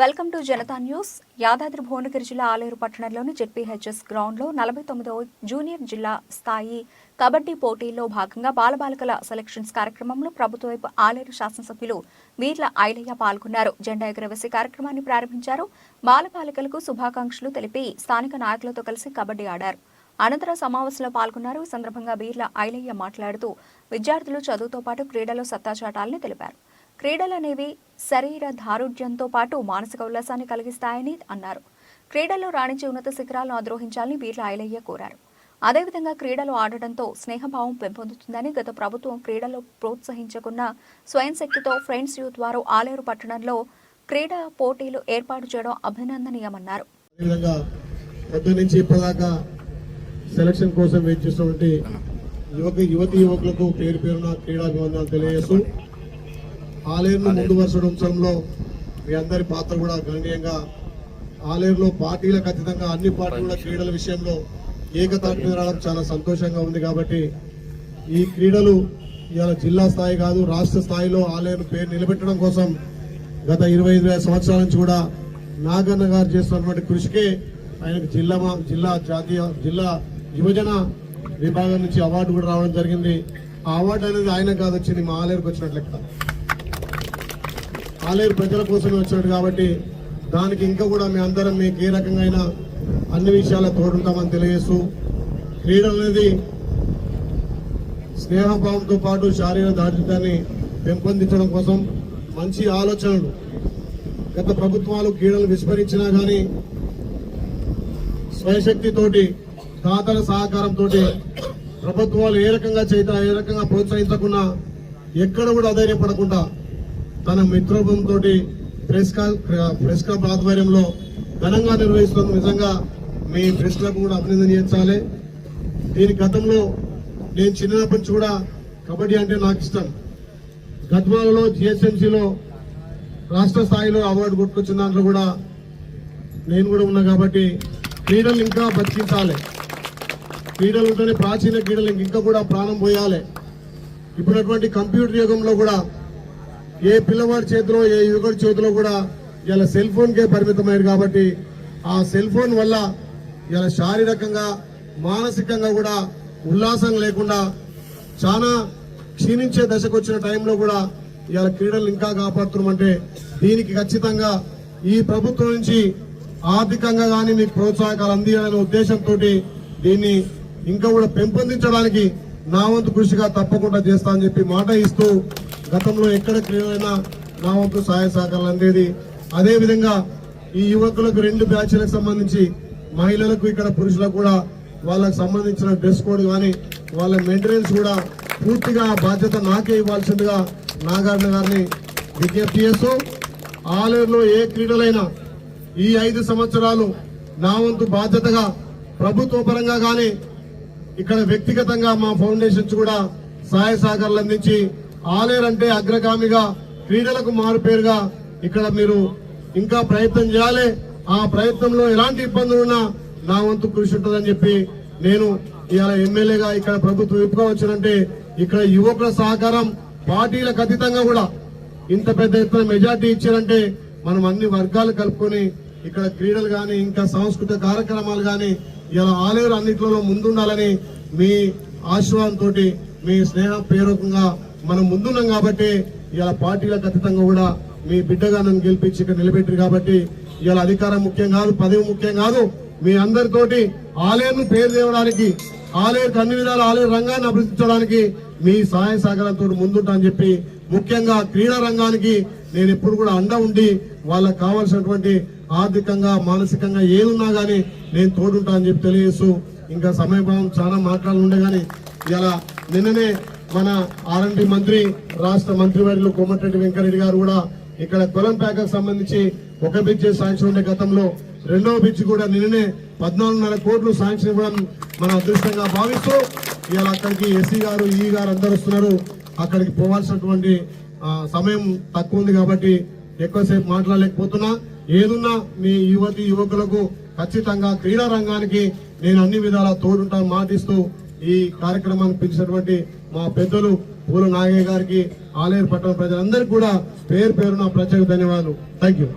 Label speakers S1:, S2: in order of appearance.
S1: Welcome to Janata news. Yadadri Bhuvanagiri జిల్లా ఆలేరు పట్టణంలోని ZPHS గ్రౌండ్లో నలభై తొమ్మిదవ జూనియర్ జిల్లా స్థాయి కబడ్డీ పోటీల్లో భాగంగా బాలబాలికల సెలక్షన్స్ కార్యక్రమంలో ప్రభుత్వ వైపు ఆలేరు శాసనసభ్యులు వీర్ల ఐలయ్య పాల్గొన్నారు. జెండా ఎగురవేసి కార్యక్రమాన్ని ప్రారంభించారు. బాలబాలికలకు శుభాకాంక్షలు తెలిపి స్థానిక నాయకులతో కలిసి కబడ్డీ ఆడారు. అనంతరం సమావేశంలో పాల్గొన్నారు. ఈ సందర్భంగా బీర్ల ఐలయ్య మాట్లాడుతూ విద్యార్థులు చదువుతో పాటు క్రీడలో సత్తా చాటాలని తెలిపారు. క్రీడలనేవి శరీర దారుఢ్యంతో పాటు మానసిక ఉల్లాసాన్ని కలిగిస్తాయని అన్నారు. క్రీడల్లో రాణించి ఉన్నత శిఖరాలను అధిరోహించాలని వీర్ల ఐలయ్య కోరారు. అదేవిధంగా క్రీడలు ఆడటంతో స్నేహభావం పెంపొందుతుందని గత ప్రభుత్వం క్రీడలో ప్రోత్సహించకున్న స్వయం శక్తితో ఫ్రెండ్స్ యూత్ వారు ఆలేరు పట్టణంలో క్రీడా పోటీలు ఏర్పాటు చేయడం అభినందనీయమన్నారు.
S2: నుంచి ఇప్పటిదాకా సెలక్షన్ కోసం వెయిట్ చేస్తున్నటువంటి యువతి యువకులకు పేరు పేరున క్రీడాభివందనాలు తెలియజేస్తూ ఆలేరును ముందు వరుస ఉంచడంలో మీ అందరి పాత్ర కూడా గణనీయంగా ఆలేరులో పార్టీలకు అతీతంగా అన్ని పార్టీలు క్రీడల విషయంలో ఏకతాటి మీద రావడం చాలా సంతోషంగా ఉంది కాబట్టి ఈ క్రీడలు ఇవాళ జిల్లా స్థాయి కాదు రాష్ట్ర స్థాయిలో ఆలేరు పేరు నిలబెట్టడం కోసం గత ఇరవై ఐదు సంవత్సరాల నుంచి కూడా నాగన్న గారు చేస్తున్నటువంటి కృషికే ఆయనకు జిల్లా మా- జిల్లా జాతీయ జిల్లా యువజన విభాగం నుంచి అవార్డు కూడా రావడం జరిగింది. ఆ అవార్డు అనేది ఆయన కాదు వచ్చింది మా ఆలేరుకు వచ్చినట్లు లెక్క. ఆలయ ప్రజల కోసమే వచ్చినట్టు కాబట్టి దానికి ఇంకా కూడా మీ అందరం మీకు ఏ రకంగా అన్ని విషయాల తోడుంటామని తెలియజేస్తూ క్రీడ అనేది స్నేహభావంతో పాటు శారీరక దారిద్ర్యాన్ని పెంపొందించడం కోసం మంచి ఆలోచనలు. గత ప్రభుత్వాలు క్రీడలు విస్మరించినా కానీ స్వయశక్తితోటి దాతల సహకారంతో ప్రభుత్వాలు ఏ రకంగా చేత ఏ రకంగా ప్రోత్సహించకుండా ఎక్కడ కూడా అధైర్యపడకుండా తన మిత్రోభంతో ప్రెస్ ప్రెస్ క్లబ్ ఆధ్వర్యంలో ఘనంగా నిర్వహిస్తున్న నిజంగా మీ ప్రెస్ క్లబ్ కూడా అభినందనించాలి దీని గతంలో నేను చిన్నప్పటి నుంచి కూడా కబడ్డీ అంటే నాకు ఇష్టం. గద్వాలలో జిఎస్ఎంసీలో రాష్ట్ర స్థాయిలో అవార్డు కొట్టుకొచ్చిన దాంట్లో కూడా నేను కూడా ఉన్నా కాబట్టి క్రీడలు ఇంకా బతికించాలి. క్రీడలు ఉంటేనే ప్రాచీన క్రీడలు ఇంకా కూడా ప్రాణం పోయాలి. ఇప్పుడున్నటువంటి కంప్యూటర్ యుగంలో కూడా ఏ పిల్లవాడి చేతిలో ఏ యువకుడి చేతిలో కూడా ఇలా సెల్ ఫోన్కే పరిమితమైనది కాబట్టి ఆ సెల్ ఫోన్ వల్ల ఇలా శారీరకంగా మానసికంగా కూడా ఉల్లాసం లేకుండా చాలా క్షీణించే దశకు వచ్చిన టైంలో కూడా ఇలా క్రీడలు ఇంకా కాపాడుతున్నామంటే దీనికి ఖచ్చితంగా ఈ ప్రభుత్వం నుంచి ఆర్థికంగా కానీ మీకు ప్రోత్సాహకాలు అందియాలనే ఉద్దేశంతో దీన్ని ఇంకా కూడా పెంపొందించడానికి నా వంతు కృషిగా తప్పకుండా చేస్తా అని చెప్పి మాట ఇస్తూ గతంలో ఎక్కడ క్రీడలైనా నా వంతు సహాయ సహకారాలు అందేది. అదేవిధంగా ఈ యువకులకు రెండు బ్యాచ్లకు సంబంధించి మహిళలకు ఇక్కడ పురుషులకు కూడా వాళ్ళకు సంబంధించిన డ్రెస్ కోడ్ కానీ వాళ్ళ మెయింటెనెన్స్ కూడా పూర్తిగా బాధ్యత నాకే ఇవ్వాల్సిందిగా నాగార్జున గారిని విజ్ఞప్తి చేస్తూ ఆలేరులో ఏ క్రీడలైనా ఈ ఐదు సంవత్సరాలు నా వంతు బాధ్యతగా ప్రభుత్వ పరంగా కానీ ఇక్కడ వ్యక్తిగతంగా మా ఫౌండేషన్స్ కూడా సహాయ సహకారాలు అందించి ఆలేరు అంటే అగ్రగామిగా క్రీడలకు మారుపేరుగా ఇక్కడ మీరు ఇంకా ప్రయత్నం చేయాలి. ఆ ప్రయత్నంలో ఎలాంటి ఇబ్బందులు ఉన్నా నా వంతు కృషి ఉంటుందని చెప్పి నేను ఇవాళ ఎమ్మెల్యేగా ఇక్కడ ప్రభుత్వం విప్పుగా వచ్చినంటే ఇక్కడ యువకుల సహకారం పార్టీలకు అతీతంగా కూడా ఇంత పెద్ద ఎత్తున మెజార్టీ ఇచ్చారంటే మనం అన్ని వర్గాలు కలుపుకొని ఇక్కడ క్రీడలు కానీ ఇంకా సాంస్కృతిక కార్యక్రమాలు కానీ ఇలా ఆలేరు అన్నింటిలో ముందుండాలని మీ ఆశీర్వాదంతో మీ స్నేహ ప్రేరకంగా మనం ముందున్నాం కాబట్టి ఇలా పార్టీలకు అతీతంగా కూడా మీ బిడ్డగా నన్ను గెలిపించి ఇక్కడ నిలబెట్టారు కాబట్టి ఇలా అధికారం ముఖ్యం కాదు పదవి ముఖ్యం కాదు. మీ అందరితోటి ఆలేరును పేరు తేవడానికి ఆలేరు అన్ని విధాల ఆలయ రంగాన్ని అభివృద్ధించడానికి మీ సహాయ సహకారంతో ముందుంటా అని చెప్పి ముఖ్యంగా క్రీడా రంగానికి నేను ఎప్పుడు కూడా అండ ఉండి వాళ్ళకి కావాల్సినటువంటి ఆర్థికంగా మానసికంగా ఏదున్నా గానీ నేను తోడుంటా అని చెప్పి తెలియజేస్తూ ఇంకా సమయభావం చాలా మాట్లాడాలండే గానీ ఇలా నిన్ననే మన ఆర్ఎండి మంత్రి రాష్ట్ర మంత్రివర్యులు కోమటిరెడ్డి వెంకరెడ్డి గారు కూడా ఇక్కడ కొలం ప్యాకకు సంబంధించి ఒక బ్రిడ్జ్ శాంక్షన్ ఉండే గతంలో రెండవ బ్రిడ్జ్ కూడా నిన్ననే పద్నాలుగున్నర కోట్లు శాంక్షన్ ఇవ్వడం మన అదృష్టంగా భావిస్తూ ఇవాళ అక్కడికి ఎస్సీ గారు ఈ గారు అందరు వస్తున్నారు. అక్కడికి పోవాల్సినటువంటి సమయం తక్కువ ఉంది కాబట్టి ఎక్కువసేపు మాట్లాడలేకపోతున్నా. ఏదున్నా మీ యువతి యువకులకు ఖచ్చితంగా క్రీడా రంగానికి నేను అన్ని విధాలా తోడుంటాను మాటిస్తూ ఈ కార్యక్రమాన్ని పిలిచినటువంటి మా పెద్దలు పూల నాగయ్య గారికి ఆలేరు పట్టణ ప్రజలందరికీ కూడా పేరు పేరున ప్రత్యేక ధన్యవాదాలు. Thank you